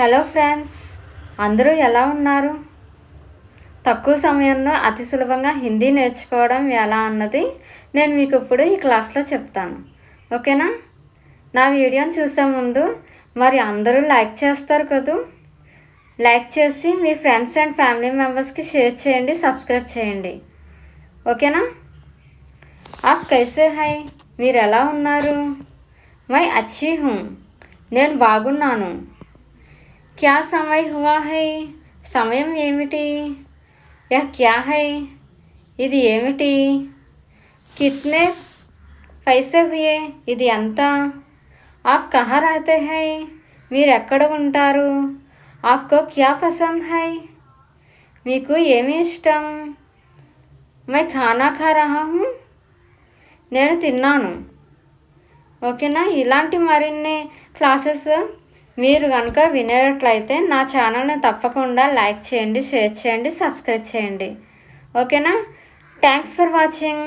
Hello friends అందరూ ఎలా ఉన్నారు? తక్కువ సమయంలో అతి సులభంగా హిందీ నేర్చుకోవడం ఎలా అన్నది నేను మీకు ఇప్పుడు ఈ క్లాస్లో చెప్తాను. ఓకేనా? నా వీడియోని చూసే ముందు మరి అందరూ లైక్ చేస్తారు కదూ? లైక్ చేసి మీ ఫ్రెండ్స్ అండ్ ఫ్యామిలీ మెంబర్స్కి షేర్ చేయండి సబ్స్క్రైబ్ చేయండి. ఓకేనా? ఆప్ కైసే హై మీరు ఎలా ఉన్నారు? మై అచ్చీ హూ నేను బాగున్నాను. క్యా సమయ హువా హై సమయం ఏమిటి యా క్యా హై ఇది ఏమిటి కిత్నే పైసే హుయే ఇది ఎంత ఆప్ కహా రాతే హై మీరు ఎక్కడ ఉంటారు ఆప్కో క్యా పసంద్ హై మీకు ఏమి ఇష్టం మై ఖానా ఖా రహా హూ నేను తిన్నాను. ఓకేనా? ఇలాంటి మరిన్ని క్లాసెస్ మీరు కనుక వినేటట్లయితే నా ఛానల్ని తప్పకుండా లైక్ చేయండి షేర్ చేయండి సబ్స్క్రైబ్ చేయండి. ఓకేనా? Thanks for watching.